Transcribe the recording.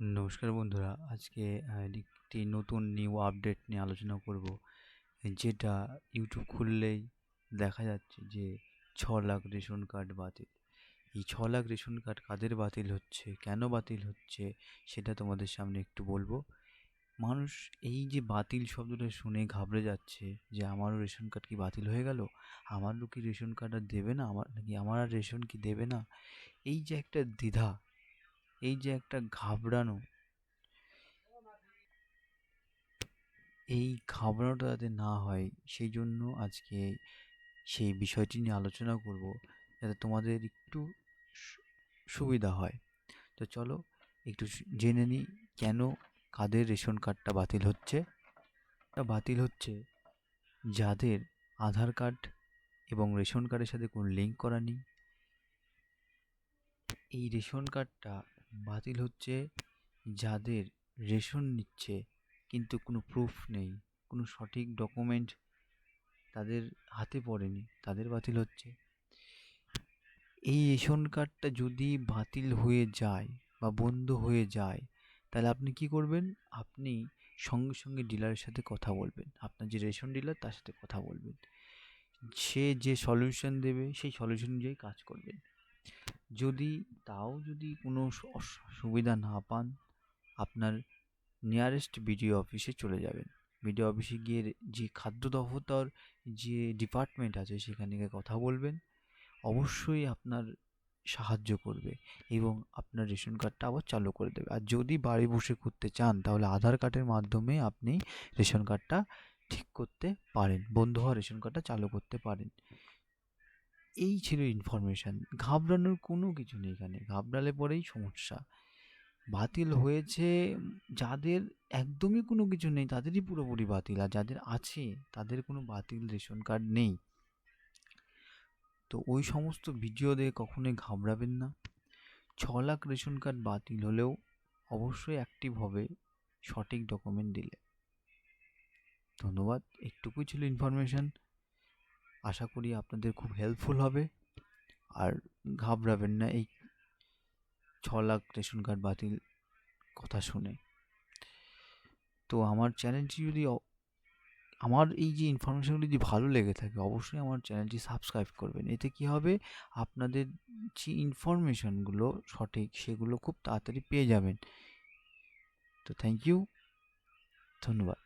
নমস্কার বন্ধুরা, আজকে একটি নতুন নিউ আপডেট নিয়ে আলোচনা করব, যেটা ইউটিউব খুললেই দেখা যাচ্ছে যে ছ লাখ রেশন কার্ড বাতিল। এই ছ লাখ রেশন কার্ড কাদের বাতিল হচ্ছে, কেন বাতিল হচ্ছে, সেটা তোমাদের সামনে একটু বলব। মানুষ এই যে বাতিল শব্দটা শুনে ঘাবড়ে যাচ্ছে যে, আমারও রেশন কার্ড কি বাতিল হয়ে গেল? আমারও কি রেশন কার্ড আর দেবে না? আমার, নাকি আমার আর রেশন কি দেবে না? এই যে একটা দ্বিধা এই যে একটা ঘাবড়ানো, এই ঘাবড়ানোটা যাতে না হয়, সেই জন্য আজকে সেই বিষয়টি নিয়ে আলোচনা করব, যাতে তোমাদের একটু সুবিধা হয়। তো চলো একটু জেনে নিই কেন কাদের রেশন কার্ডটা বাতিল হচ্ছে? তা বাতিল হচ্ছে যাদের আধার কার্ড এবং রেশন কার্ডের সাথে কোনো লিঙ্ক করা নেই। এই রেশন কার্ডটা বাতিল হচ্ছে যাদের রেশন নিচ্ছে, কিন্তু কোনো প্রুফ নেই, কোনো সঠিক ডকুমেন্ট তাদের হাতে পড়েনি, তাদের বাতিল হচ্ছে। এই রেশন কার্ডটা যদি বাতিল হয়ে যায় বা বন্ধ হয়ে যায়, তাহলে আপনি কি করবেন? আপনি সঙ্গে সঙ্গে ডিলারের সাথে কথা বলবেন। আপনার যে রেশন ডিলার, তার সাথে কথা বলবেন। সে যে সলিউশন দেবে, সেই সলিউশন অনুযায়ী কাজ করবেন। যদি তাও যদি কোনো সুবিধা না পান, আপনার নিয়ারেস্ট বিডিও অফিসে চলে যাবেন। বিডিও অফিসে গিয়ে যে খাদ্য দফতর, যে ডিপার্টমেন্ট আছে সেখানে গিয়ে কথা বলবেন। অবশ্যই আপনার সাহায্য করবে এবং আপনার রেশন কার্ডটা আবার চালু করে দেবে। আর যদি বাড়ি বসে করতে চান, তাহলে আধার কার্ডের মাধ্যমে আপনি রেশন কার্ডটা ঠিক করতে পারেন। বন্ধ হওয়া রেশন কার্ডটা চালু করতে পারেন। এই ছিল ইনফরমেশান ঘাবড়ানোর কোনো কিছু নেই এখানে। ঘাবড়ালে পরেই সমস্যা। বাতিল হয়েছে যাদের একদমই কোনো কিছু নেই তাদেরই পুরোপুরি বাতিল। আর যাদের আছে তাদের কোনো বাতিল রেশন কার্ড নেই। তো ওই সমস্ত ভিডিও দেখে কখনোই ঘাবড়াবেন না। ছ লাখ রেশন কার্ড বাতিল হলেও অবশ্যই অ্যাক্টিভ হবে সঠিক ডকুমেন্ট দিলে। ধন্যবাদ। একটুকুই ছিল ইনফরমেশান আশা করি আপনাদের খুব হেল্পফুল হবে। আর ঘাবড়াবেন না, এই ছ লাখ রেশন কার্ড বাতিল কথা শুনে। তো আমার চ্যানেলটি যদি আমার এই যে ইনফরমেশনগুলো যদি ভালো লেগে থাকে, অবশ্যই আমার চ্যানেলটি সাবস্ক্রাইব করবেন। এতে কি হবে? আপনাদের যে ইনফরমেশনগুলো সঠিক, সেগুলো খুব তাড়াতাড়ি পেয়ে যাবেন। তো থ্যাংক ইউ ধন্যবাদ।